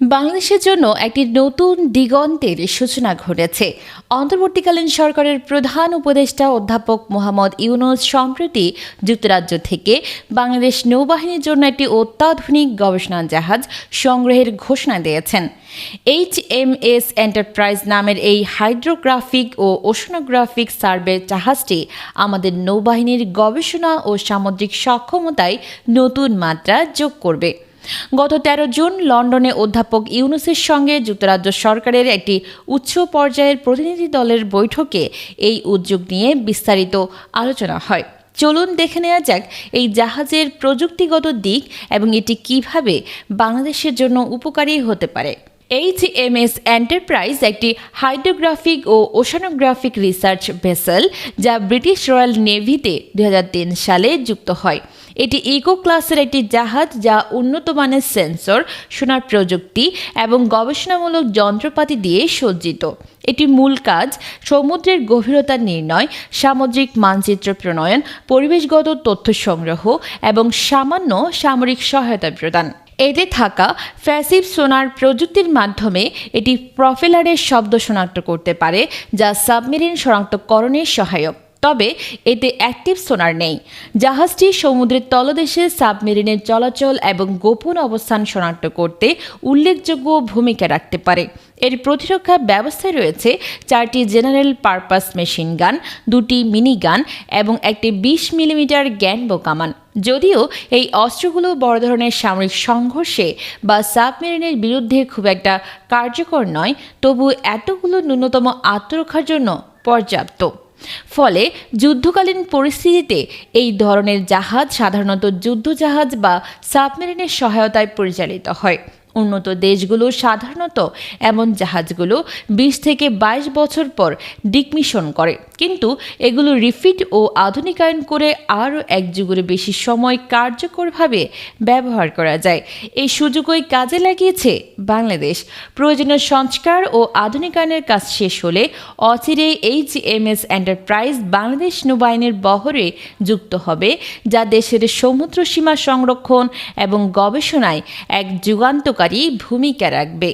বাংলাদেশের জন্য একটি নতুন দিগন্তের সূচনা ঘটেছে। অন্তর্বর্তীকালীন সরকারের প্রধান উপদেষ্টা অধ্যাপক মোহাম্মদ ইউনুস সম্প্রতি যুক্তরাজ্য থেকে বাংলাদেশ নৌবাহিনীর জন্য একটি অত্যাধুনিক গবেষণা জাহাজ সংগ্রহের ঘোষণা দিয়েছেন। এইচ এম এস এন্টারপ্রাইজ নামের এই হাইড্রোগ্রাফিক ও ওশনোগ্রাফিক সার্ভে জাহাজটি আমাদের নৌবাহিনীর গবেষণা ও সামুদ্রিক সক্ষমতায় নতুন মাত্রা যোগ করবে। গত তেরো জুন লন্ডনে অধ্যাপক ইউনুসের সঙ্গে যুক্তরাজ্য সরকারের একটি উচ্চ পর্যায়ের প্রতিনিধি দলের বৈঠকে এই উদ্যোগ নিয়ে বিস্তারিত আলোচনা হয়। চলুন দেখে নেওয়া যাক এই জাহাজের প্রযুক্তিগত দিক এবং এটি কীভাবে বাংলাদেশের জন্য উপকারী হতে পারে। এইচ এম এস এন্টারপ্রাইজ একটি হাইড্রোগ্রাফিক ও ওশানোগ্রাফিক রিসার্চ ভেসেল যা ব্রিটিশ রয়্যাল নেভিতে দু হাজার তিন সালে যুক্ত হয়। এটি ইকো ক্লাসের একটি জাহাজ যা উন্নত মানের সেন্সর সোনার প্রযুক্তি এবং গবেষণামূলক যন্ত্রপাতি দিয়ে সজ্জিত। এটি মূল কাজ সমুদ্রের গভীরতা নির্ণয়, সামুদ্রিক মানচিত্র প্রণয়ন, পরিবেশগত তথ্য সংগ্রহ এবং সামান্য সামরিক সহায়তা প্রদান। এতে থাকা ফ্যাসিভ সোনার প্রযুক্তির মাধ্যমে এটি প্রফেলারের শব্দ শনাক্ত করতে পারে, যা সাবমেরিন শনাক্তকরণের সহায়ক। তবে এতে অ্যাক্টিভ সোনার নেই। জাহাজটি সমুদ্রের তলদেশে সাবমেরিনের চলাচল এবং গোপন অবস্থান শনাক্ত করতে উল্লেখযোগ্য ভূমিকা রাখতে পারে। এর প্রতিরক্ষা ব্যবস্থায় রয়েছে চারটি জেনারেল পারপাস মেশিন গান দুটি মিনি গান এবং একটি বিশ মিলিমিটার জ্ঞানবো কামান। যদিও এই অস্ত্রগুলো বড় ধরনের সামরিক সংঘর্ষে বা সাবমেরিনের বিরুদ্ধে খুব একটা কার্যকর নয়, তবু এতগুলো ন্যূনতম আত্মরক্ষার জন্য পর্যাপ্ত। ফলে যুদ্ধকালীন পরিস্থিতিতে এই ধরনের জাহাজ সাধারণত যুদ্ধজাহাজ বা সাবমেরিনের সহায়তায় পরিচালিত হয়। উন্নত দেশগুলো সাধারণত এমন জাহাজগুলো বিশ থেকে বাইশ বছর পর ডিকমিশন করে। কিন্তু এগুলো রিফিট ও আধুনিকায়ন করে আরও এক যুগের বেশি সময় কার্যকরভাবে ব্যবহার করা যায়। এই সুযোগই কাজে লাগিয়েছে? বাংলাদেশ। প্রয়োজনীয় সংস্কার ও আধুনিকায়নের কাজ শেষ হলে অচিরে H M S Enterprise Bangladesh নৌবাহিনীর বহরে যুক্ত হবে, যা দেশের সমুদ্র সীমা সংরক্ষণ এবং গবেষণায় এক যুগান্তকারী ভূমিকা রাখবে।